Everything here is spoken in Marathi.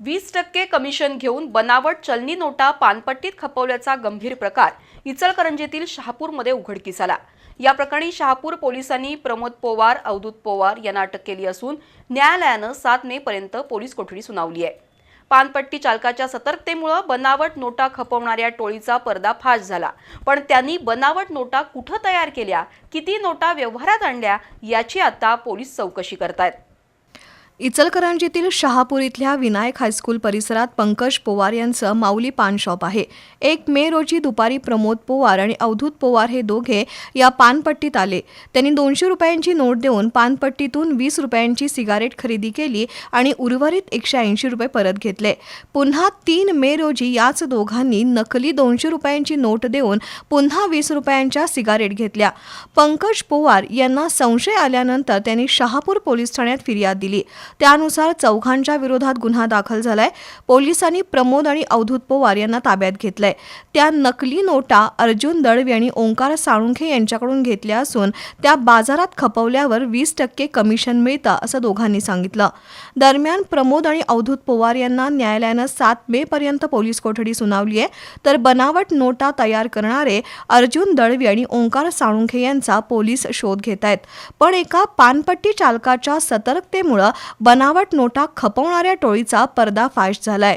वीस टक्के कमिशन घेऊन बनावट चलनी नोटा पानपट्टीत खपवल्याचा गंभीर प्रकार इचलकरंजीतील शहापूरमध्ये उघडकीस आला. या प्रकरणी शहापूर पोलिसांनी प्रमोद पोवार अवधूत पोवार यांना अटक केली असून न्यायालयानं सात मे पर्यंत पोलीस कोठडी सुनावली आहे. पानपट्टी चालकाच्या सतर्कतेमुळं बनावट नोटा खपवणाऱ्या टोळीचा पर्दाफाश झाला. पण त्यांनी बनावट नोटा कुठं तयार केल्या किती नोटा व्यवहारात आणल्या याची आता पोलीस चौकशी करतायत. इचलकरंजीतील शहापूर इथल्या विनायक हायस्कूल परिसरात पंकज पोवार यांचं माऊली पान शॉप आहे. एक मे रोजी दुपारी प्रमोद पोवार आणि अवधूत पोवार हे दोघे या पानपट्टीत आले. त्यांनी दोनशे रुपयांची नोट देऊन पानपट्टीतून वीस रुपयांची सिगारेट खरेदी केली आणि उर्वरित एकशे ऐंशी रुपये परत घेतले. पुन्हा तीन मे रोजी याच दोघांनी नकली दोनशे रुपयांची नोट देऊन पुन्हा वीस रुपयांच्या सिगारेट घेतल्या. पंकज पोवार यांना संशय आल्यानंतर त्यांनी शहापूर पोलीस ठाण्यात फिर्याद दिली. त्यानुसार चौघांच्या विरोधात गुन्हा दाखल झालाय. पोलिसांनी प्रमोद आणि अवधूत पवार यांना ताब्यात घेतलंय. त्या नकली नोटा अर्जुन दळवी आणि ओंकार साळुंखे यांच्याकडून घेतल्या असून त्या बाजारात खपवल्यावर वीस टक्के कमिशन मिळतं असं दोघांनी सांगितलं. दरम्यान प्रमोद आणि अवधूत पवार यांना न्यायालयानं सात मे पर्यंत पोलीस कोठडी सुनावली आहे. तर बनावट नोटा तयार करणारे अर्जुन दळवी आणि ओंकार साळुंखे यांचा पोलीस शोध घेत आहेत पण एका पानपट्टी चालकाच्या सतर्कतेमुळं बनावट नोटा खपवणाऱ्या टोळीचा पर्दाफाश झालाय.